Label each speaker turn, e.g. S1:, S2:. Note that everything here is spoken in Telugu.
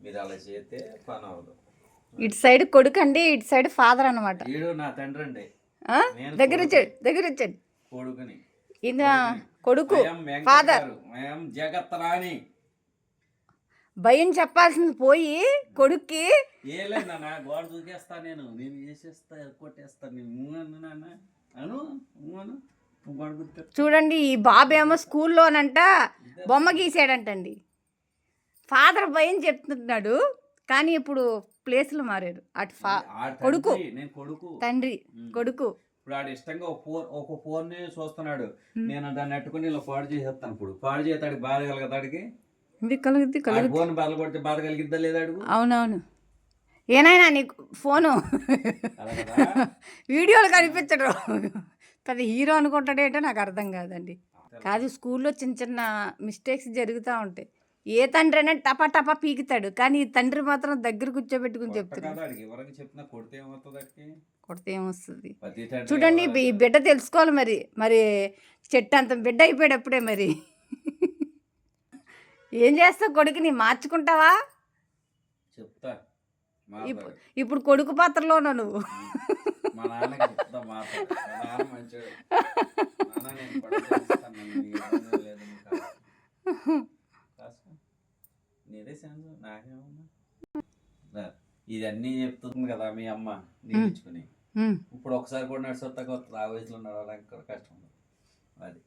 S1: మీరు అలా చేస్తే పని అవ్వదు
S2: ఇటు సైడ్ కొడుకు అండి ఇటు సైడ్ ఫాదర్ అనమాట
S1: వీడు నా తండ్రి అండి.
S2: ఆ?
S1: నేను
S2: దగ్గర వచ్చాడు దగ్గర వచ్చాడు.
S1: కొడుకుని.
S2: ఈయన కొడుకు ఫాదర్.
S1: జగత్ రాణి
S2: భయం చెప్పాల్సింది పోయి కొడుక్కి.
S1: గోడ దూకేస్తా నేను. నేను కొట్టేస్తా అను దూకే
S2: చూడండి ఈ బాబు ఏమో స్కూల్లోనంట బొమ్మ గీసాడంటండి. ఫాదర్ భయం చెప్తున్నాడు కానీ ఇప్పుడు ప్లేసులు మారారు. అటు ఫా కొడుకు.
S1: నేను కొడుకు.
S2: తండ్రి కొడుకు.
S1: ఇప్పుడు ఆడు ఇష్టంగా ఒక ఫోన్ ఒక ఫోన్ చూస్తున్నాడు. నేను దాన్ని నెట్టుకుని ఇలా పాడు చేసేస్తాను ఇప్పుడు. పాడు చేస్తాడు బాధ కలగతాడికి
S2: కలుగుద్ది?
S1: ఫోన్ బాధ కొడితే బాధ కలిగిద్దా లేదా
S2: అవునవును. ఏనాయనా నీకు ఫోను? వీడియోలు కనిపించడు పెద్ద హీరో అనుకుంటాడేంటో నాకు అర్థం కాదండి. కాదు స్కూల్లో చిన్న చిన్న మిస్టేక్స్ జరుగుతూ ఉంటాయి. ఏ తండ్రి అయినా టపా టపా పీకుతాడు. కానీ ఈ తండ్రి మాత్రం దగ్గర కూర్చోబెట్టుకుని చెప్తున్నాడు.
S1: కొడితే
S2: ఏమొస్తుంది? చూడండి ఈ బిడ్డ తెలుసుకోవాలి మరి. మరి చెట్టు అంత బిడ్డ అయిపోయాడు అప్పుడే మరి. ఏం చేస్తావు కొడుకుని మార్చుకుంటావా?
S1: చెప్తా.
S2: ఇప్పుడు కొడుకు పాత్రలో ఉన్నావు నువ్వు
S1: మా నాన్నకి చెప్తా మాట్లాడు మా నాన్న మంచోడు నాన్న నేను పట్టు చేస్తాను, నన్ను నీ ఇబ్బంది లేదు నువ్వు కాసుకో. కాసుకో. నీదే నాకేమన్నా రా, ఇదన్నీ చెప్తుంది కదా మీ అమ్మ నేర్చుకుని. ఇప్పుడు ఒకసారి కూడా నడిచొత్తాక వస్తుంది ఆ వయసులో నడవడానికి కూడా కష్టం అది.